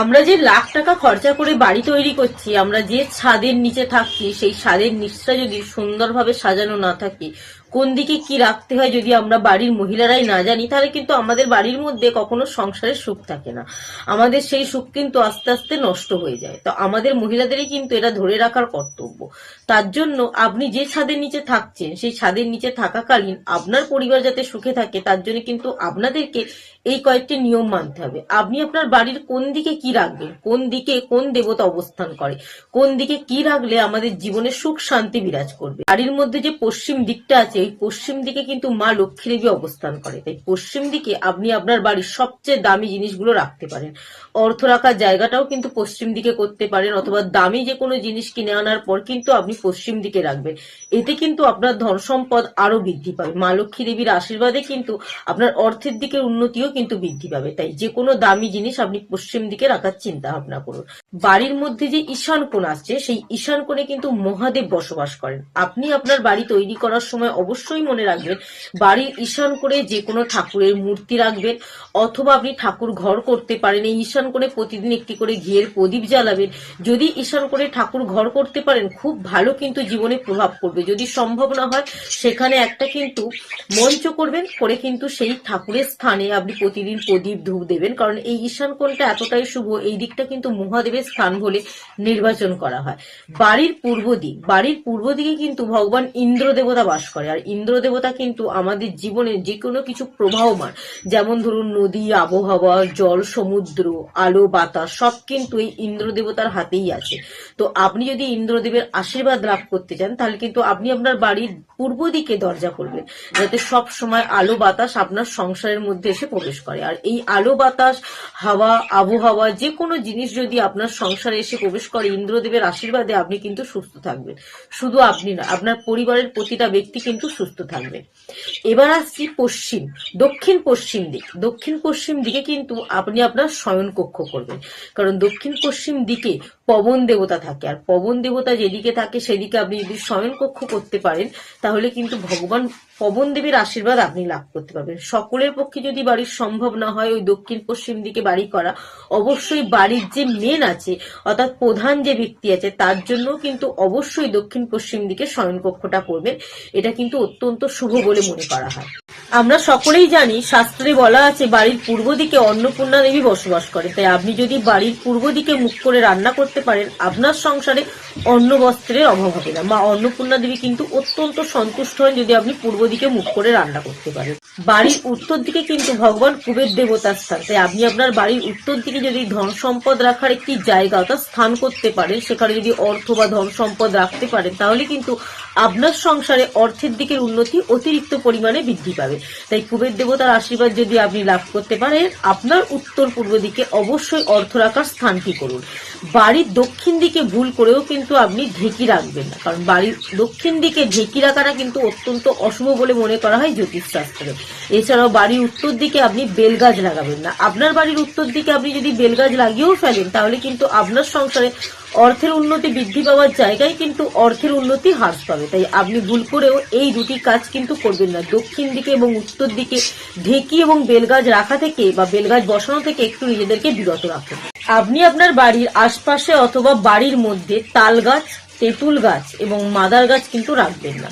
আমরা যে লাখ টাকা খরচা করে বাড়ি তৈরি করছি, আমরা যে ছাদের নিচে থাকছি, সেই ছাদের নিচটা যদি সুন্দরভাবে সাজানো না থাকে কোন দিকে কি রাখতে হয় যদি আমরা বাড়ির মহিলারাই না জানি, তাহলে কিন্তু আমাদের বাড়ির মধ্যে কখনো সংসারের সুখ থাকে না। আমাদের সেই সুখ কিন্তু আস্তে আস্তে নষ্ট হয়ে যায়। তো আমাদের মহিলাদেরই কিন্তু এটা ধরে রাখার কর্তব্য। তার জন্য আপনি যে ছাদের নিচে থাকছেন, সেই ছাদের নিচে থাকাকালীন আপনার পরিবার যাতে সুখে থাকে, তার জন্য কিন্তু আপনাদেরকে এই কয়েকটি নিয়ম মানতে হবে। আপনি আপনার বাড়ির কোন দিকে কি রাখবেন, কোন দিকে কোন দেবতা অবস্থান করে, কোন দিকে কি রাখলে আমাদের জীবনে সুখ শান্তি বিরাজ করবে। বাড়ির মধ্যে যে পশ্চিম দিকটা আছে এই পশ্চিম দিকে কিন্তু মা লক্ষ্মী দেবী অবস্থান করে। তাই পশ্চিম দিকে আপনি আপনার বাড়ির সবচেয়ে দামি জিনিসগুলো রাখতে পারেন। অর্থ রাখার জায়গাটাও কিন্তু পশ্চিম দিকে করতে পারেন, অথবা দামি যে কোনো জিনিস কিনে আনার পর কিন্তু আপনি পশ্চিম দিকে রাখবেন। এতে কিন্তু আপনার ধন সম্পদ আরও বৃদ্ধি পাবে। মা লক্ষ্মী দেবীর আশীর্বাদে কিন্তু আপনার অর্থের দিকের উন্নতিও কিন্তু বৃদ্ধি পাবে। তাই যে কোনো দামি জিনিস আপনি পশ্চিম দিকে রাখার চিন্তা ভাবনা করুন। বাড়ির মধ্যে যে ঈশান কোণ আসছে, সেই ঈশান কোণে কিন্তু মহাদেব বসবাস করেন। আপনি আপনার বাড়ি তৈরি করার সময় অবশ্যই মনে রাখবেন বাড়ির ঈশান করে যে কোনো ঠাকুরের মূর্তি রাখবেন, অথবা আপনি ঠাকুর ঘর করতে পারেন, এই ঈশান করে প্রতিদিন একটি করে ঘিয়ের প্রদীপ জ্বালাবেন। যদি ঈশান করে ঠাকুর ঘর করতে পারেন, খুব ভালো কিন্তু জীবনে প্রভাব পড়বে। যদি সম্ভব না হয়, সেখানে একটা কিন্তু মঞ্চ করবেন, করে কিন্তু সেই ঠাকুরের স্থানে আপনি প্রতিদিন প্রদীপ ধূপ দেবেন। কারণ এই ঈশান কোণটা এতটাই শুভ, এই দিকটা কিন্তু মহাদেবের স্থান বলে নির্বাচন করা হয়। বাড়ির পূর্ব দিক, বাড়ির পূর্ব দিকে কিন্তু ভগবান ইন্দ্র দেবতা বাস করে। আর ইন্দ্র দেবতা কিন্তু আমাদের জীবনে যে কোনো কিছু প্রবাহমান। যেমন ধরুন নদী, আবহাওয়া, জল, সমুদ্র, আলো, বাতাস, সব কিন্তু এই ইন্দ্র দেবতার হাতেই আছে। তো আপনি যদি ইন্দ্রদেবের আশীর্বাদ লাভ করতে চান, তাহলে কিন্তু আপনি আপনার বাড়ির পূর্ব দিকে দরজা করবেন যাতে সব সময় আলো, বাতাস আপনার সংসারের মধ্যে এসে প্রবেশ করে। আর এই আলো, বাতাস, হাওয়া, আবহাওয়া যে কোনো জিনিস যদি আপনার সংসারে এসে প্রবেশ করে ইন্দ্রদেবের আশীর্বাদে আপনি কিন্তু সুস্থ থাকবেন। শুধু আপনি না, আপনার পরিবারের প্রতিটা ব্যক্তি কিন্তু সুস্থ থাকবে। এবার আসছি পশ্চিম, দক্ষিণ পশ্চিম দিক। দক্ষিণ পশ্চিম দিকে কিন্তু আপনি আপনার শয়ন কক্ষ করবেন। কারণ দক্ষিণ পশ্চিম দিকে পবন দেবতা থাকে। আর পবন দেবতা যেদিকে থাকে, সেদিকে আপনি যদি শয়ন কক্ষ করতে পারেন, তাহলে কিন্তু ভগবান পবন দেবীর আশীর্বাদ আপনি লাভ করতে পারবেন। সকলের পক্ষে যদি বাড়ির সম্ভব না হয়, ওই দক্ষিণ পশ্চিম দিকে বাড়ি করা, অবশ্যই বাড়ির যে মেন আছে, অর্থাৎ প্রধান যে ব্যক্তি আছে, তার জন্য কিন্তু অবশ্যই দক্ষিণ পশ্চিম দিকে শয়নকক্ষটা করবেন এটা কিন্তু অত্যন্ত শুভ বলে মনে করা হয়। আমরা সকলেই জানি, শাস্ত্রে বলা আছে, বাড়ির পূর্ব দিকে অন্নপূর্ণা দেবী বসবাস করে। তাই আপনি যদি বাড়ির পূর্ব দিকে মুখ করে রান্না করতে পারেন, আপনার সংসারে অন্ন বস্ত্রের অভাব হবে না। মা অন্নপূর্ণা দেবী কিন্তু অত্যন্ত সন্তুষ্ট হন যদি আপনি পূর্ব দিকে মুখ করে রান্না করতে পারেন। বাড়ির উত্তর দিকে কিন্তু ভগবান কুবের দেবতার স্থান। তাই আপনি আপনার বাড়ির উত্তর দিকে যদি ধন সম্পদ রাখার একটি জায়গা অর্থাৎ স্থান করতে পারেন, সেখানে যদি অর্থ বা ধন সম্পদ রাখতে পারেন, তাহলে কিন্তু আপনার সংসারে অর্থের দিকের উন্নতি অতিরিক্ত পরিমাণে বৃদ্ধি পাবে। তাই কুবের দেবতার আশীর্বাদ যদি আপনি লাভ করতে পারেন, আপনার উত্তর পূর্ব দিকে অবশ্যই অর্থ রাখার স্থানটি করুন। বাড়ির দক্ষিণ দিকে ভুল করেও কিন্তু আপনি ঢেকি রাখবেন না, কারণ বাড়ির দক্ষিণ দিকে ঢেকি রাখাটা কিন্তু অত্যন্ত অশুভ বলে মনে করা হয় জ্যোতিষশাস্ত্রে। এছাড়াও বাড়ির উত্তর দিকে আপনি বেলগাছ লাগাবেন না। আপনার বাড়ির উত্তর দিকে আপনি যদি বেলগাছ লাগিয়েও ফেলেন, তাহলে কিন্তু আপনার সংসারে অর্থের উন্নতি বৃদ্ধি পাওয়ার জায়গায় কিন্তু অর্থের উন্নতি হ্রাস পাবে। তাই আপনি ভুল করেও এই দুটি কাজ কিন্তু করবেন না। দক্ষিণ দিকে এবং উত্তর দিকে ঢেকি এবং বেলগাছ রাখা থেকে বা বেলগাছ বসানো থেকে একটু নিজেদেরকে বিরত রাখুন। আপনি আপনার বাড়ির আশপাশে অথবা বাড়ির মধ্যে তাল গাছ, তেঁতুল গাছ এবং মাদার গাছ কিন্তু রাখবেন না।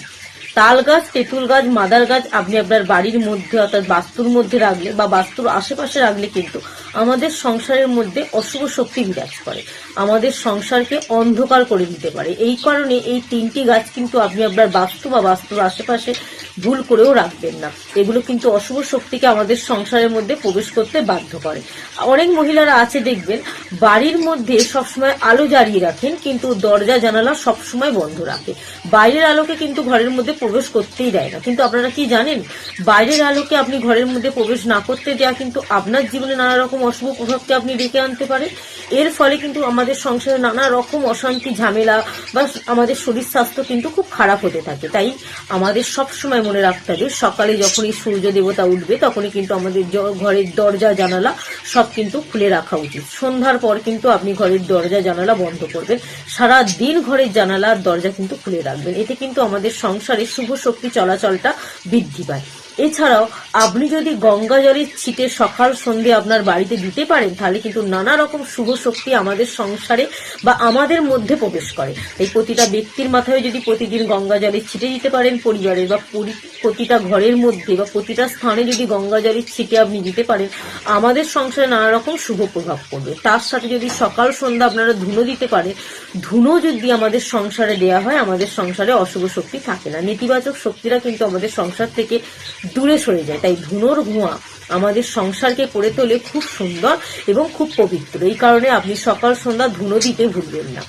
তাল গাছ তেঁতুল গাছ, মাদার গাছ আপনি আপনার বাড়ির মধ্যে অর্থাৎ বাস্তুর মধ্যে রাখলে বা বাস্তুর আশেপাশে রাখলে কিন্তু আমাদের সংসারের মধ্যে অশুভ শক্তি বিরাজ করে। আমাদের সংসারকে অন্ধকার করে দিতে পারে। এই কারণে এই তিনটি গাছ কিন্তু আপনি আপনার বাস্তু বা বাস্তুর আশেপাশে ভুল করেও রাখবেন না। এগুলো কিন্তু অশুভ শক্তিকে আমাদের সংসারের মধ্যে প্রবেশ করতে বাধ্য করে। অনেক মহিলারা আছে, দেখবেন, বাড়ির মধ্যে সবসময় আলো জ্বালিয়ে রাখেন, কিন্তু দরজা, জানালা সবসময় বন্ধ রাখে। বাইরের আলোকে কিন্তু ঘরের মধ্যে প্রবেশ করতেই দেয় না। কিন্তু আপনারা কি জানেন, বাইরের আলোকে আপনি ঘরের মধ্যে প্রবেশ না করতে দেওয়া কিন্তু আপনার জীবনে নানা রকম অশুভ প্রভাবকে আপনি ডেকে আনতে পারেন এর ফলে কিন্তু আমাদের সংসারে নানা রকম অশান্তি, ঝামেলা বা আমাদের শরীর স্বাস্থ্য কিন্তু খুব খারাপ হতে থাকে। তাই আমাদের সব সময় মনে রাখতে হবে। সকালে যখনই সূর্য দেবতা উঠবে, তখনই কিন্তু আমাদের ঘরের দরজা, জানালা সব কিন্তু খুলে রাখা উচিত। সন্ধ্যার পর কিন্তু আপনি ঘরের দরজা, জানালা বন্ধ করবেন। সারা দিন ঘরের জানালা আর দরজা কিন্তু খুলে রাখবেন। এতে কিন্তু আমাদের সংসারে শুভ শক্তি চলাচলটা বৃদ্ধি পায়। এছাড়াও, আপনি যদি গঙ্গা জলের ছিটে সকাল সন্ধে আপনার বাড়িতে দিতে পারেন, তাহলে কিন্তু নানা রকম শুভ শক্তি আমাদের সংসারে বা আমাদের মধ্যে প্রবেশ করে। এই প্রতিটা ব্যক্তির মাথায় যদি প্রতিদিন গঙ্গা জলের ছিটে দিতে পারেন, পরিবারের বা পরি- প্রতিটা ঘরের মধ্যে বা প্রতিটা স্থানে যদি গঙ্গা জলের ছিটে আপনি দিতে পারেন, আমাদের সংসারে নানা রকম শুভ প্রভাব পড়বে। তার সাথে যদি সকাল সন্ধ্যা আপনারা ধুনো দিতে পারেন, ধুনো যদি আমাদের সংসারে দেয়া হয়, আমাদের সংসারে অশুভ শক্তি থাকে না। নেতিবাচক শক্তিরা কিন্তু আমাদের সংসার থেকে দূরে সরে যায়। তাই ধুনোর ধোঁয়া আমাদের সংসারকে করে তোলে খুব সুন্দর এবং খুব পবিত্র। এই কারণে আপনি সকাল সন্ধ্যা ধুনো দিতে ভুলবেন না।